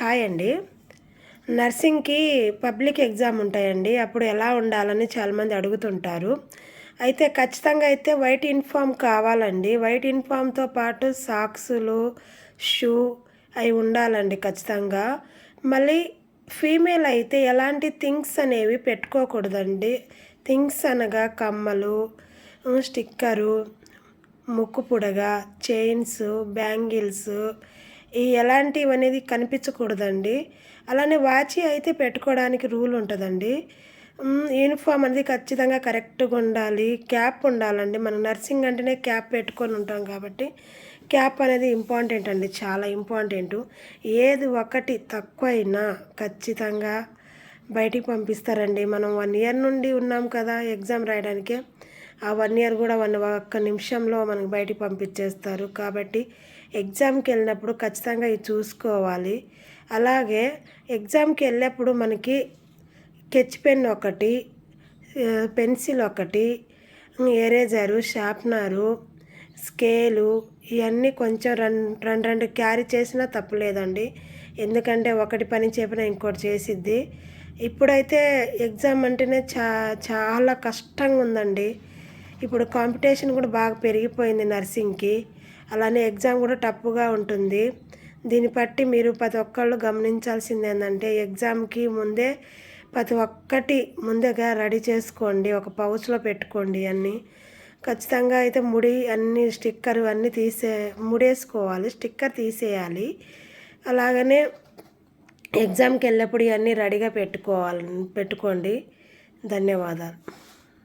Hi అండి. నర్సింగ్కి public exam ఉంటాయండి. అప్పుడు ఎలా ఉండాలని చాలామంది అడుగుతుంటారు. అయితే ఖచ్చితంగా అయితే వైట్ యూనిఫామ్ కావాలండి. వైట్ యూనిఫామ్తో పాటు సాక్సులు షూ అవి ఉండాలండి ఖచ్చితంగా. మళ్ళీ ఫీమేల్ అయితే ఎలాంటి థింగ్స్ అనేవి పెట్టుకోకూడదండి. థింగ్స్ అనగా కమ్మలు స్టిక్కరు ముక్కు పుడగ చైన్స్ బ్యాంగిల్స్ ఈ ఎలాంటివి అనేది కనిపించకూడదండి. అలానే వాచి అయితే పెట్టుకోవడానికి రూల్ ఉంటుందండి. యూనిఫామ్ అనేది ఖచ్చితంగా కరెక్ట్గా ఉండాలి. క్యాప్ ఉండాలండి. మనం నర్సింగ్ అంటేనే క్యాప్ పెట్టుకొని ఉంటాం కాబట్టి క్యాప్ అనేది ఇంపార్టెంట్ అండి. చాలా ఇంపార్టెంట్. ఏది ఒకటి తక్కువైనా ఖచ్చితంగా బయటికి పంపిస్తారండి. మనం వన్ ఇయర్ నుండి ఉన్నాం కదా ఎగ్జామ్ రాయడానికి. ఆ వన్ ఇయర్ కూడా వన్ ఒక్క నిమిషంలో మనకు బయటికి పంపించేస్తారు. కాబట్టి ఎగ్జామ్కి వెళ్ళినప్పుడు ఖచ్చితంగా ఇది చూసుకోవాలి. అలాగే ఎగ్జామ్కి వెళ్ళేప్పుడు మనకి స్కెచ్ పెన్ ఒకటి పెన్సిల్ ఒకటి ఎరేజరు షార్ప్నరు స్కేలు ఇవన్నీ కొంచెం రెండు రెండు రెండు క్యారీ చేసినా తప్పులేదండి. ఎందుకంటే ఒకటి పని చెప్పిన ఇంకోటి చేసిద్ది. ఇప్పుడైతే ఎగ్జామ్ అంటేనే చా చాలా కష్టంగా ఉందండి ఇప్పుడు కాంపిటీషన్ కూడా బాగా పెరిగిపోయింది నర్సింగ్కి. అలానే ఎగ్జామ్ కూడా టఫ్గా ఉంటుంది. దీన్ని బట్టి మీరు ప్రతి ఒక్కళ్ళు గమనించాల్సింది ఏంటంటే ఎగ్జామ్కి ముందే ప్రతి ఒక్కటి ముందుగా రెడీ చేసుకోండి ఒక పౌచ్లో పెట్టుకోండి అన్నీ. ఖచ్చితంగా అయితే ముడి అన్ని స్టిక్కర్ అన్నీ తీసే ముడేసుకోవాలి స్టిక్కర్ తీసేయాలి. అలాగనే ఎగ్జామ్కి వెళ్ళినప్పుడు ఇవన్నీ రెడీగా పెట్టుకోవాలి పెట్టుకోండి. ధన్యవాదాలు.